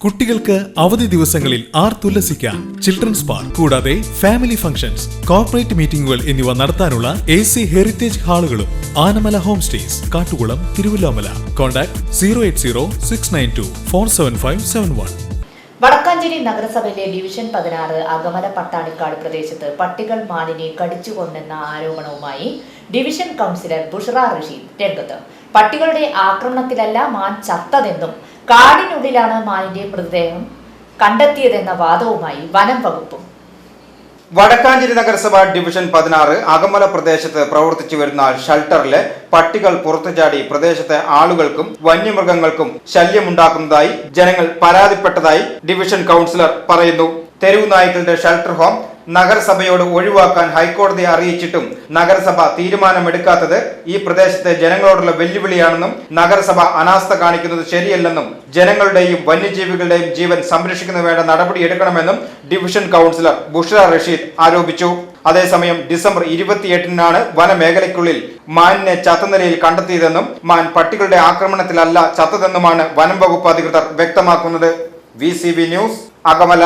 കുട്ടികൾക്ക് അവധി ദിവസങ്ങളിൽ ആർ ആർത്തുല്ലസിക്കാൻ ചിൽഡ്രൻസ് പാർക്ക് കൂടാതെ ഫാമിലി ഫംഗ്ഷൻസ് കോർപ്പറേറ്റ് മീറ്റിംഗുകൾ എന്നിവ നടത്താനുള്ള A C heritage ഹാളുകളും Anamala home stays Kattukulam Thiruvilwamala. Contact zero eight zero six nine two four seven five seven one Vadakkanchery നഗരസഭയിലെ ഡിവിഷൻ പതിനാറ് അകമല പട്ടാണിക്കാട് പ്രദേശത്ത് പട്ടികൾ മാനിനെ കടിച്ചുകൊണ്ടെന്ന ആരോപണവുമായി ഡിവിഷൻ കൗൺസിലർ ബുഷറ റഷീദ് രംഗത്ത്. പട്ടികളുടെ ആക്രമണത്തിലല്ല മാൻ ചത്തതെന്നും കാടിനുള്ളിലാണ് മാനിന്റെ മൃതദേഹം കണ്ടെത്തിയതെന്ന വാദവുമായി വനം വകുപ്പും. വടക്കാഞ്ചേരി നഗരസഭ ഡിവിഷൻ പതിനാറ് അകമല പ്രദേശത്ത് പ്രവർത്തിച്ചു വരുന്ന ഷെൽട്ടറിലെ പട്ടികൾ പുറത്തുചാടി പ്രദേശത്തെ ആളുകൾക്കും വന്യമൃഗങ്ങൾക്കും ശല്യമുണ്ടാക്കുന്നതായി ജനങ്ങൾ പരാതിപ്പെട്ടതായി ഡിവിഷൻ കൗൺസിലർ പറയുന്നു. തെരുവു നായ്ക്കളുടെ ഷെൽട്ടർ ഹോം നഗരസഭയോട് ഒഴിവാക്കാൻ ഹൈക്കോടതിയെ അറിയിച്ചിട്ടും നഗരസഭ തീരുമാനമെടുക്കാത്തത് ഈ പ്രദേശത്തെ ജനങ്ങളോടുള്ള വെല്ലുവിളിയാണെന്നും നഗരസഭ അനാസ്ഥ കാണിക്കുന്നത് ശരിയല്ലെന്നും ജനങ്ങളുടെയും വന്യജീവികളുടെയും ജീവൻ സംരക്ഷിക്കുന്ന വേണ്ട നടപടി എടുക്കണമെന്നും ഡിവിഷൻ കൗൺസിലർ ബുഷറ റഷീദ് ആരോപിച്ചു. അതേസമയം ഡിസംബർ ഇരുപത്തിയെട്ടിനാണ് വനമേഖലയ്ക്കുള്ളിൽ മാനിനെ ചത്ത നിലയിൽ കണ്ടെത്തിയതെന്നും മാൻ പട്ടികളുടെ ആക്രമണത്തിലല്ല ചത്തതെന്നുമാണ് വനം വകുപ്പ് അധികൃതർ വ്യക്തമാക്കുന്നത്. V news Akamala.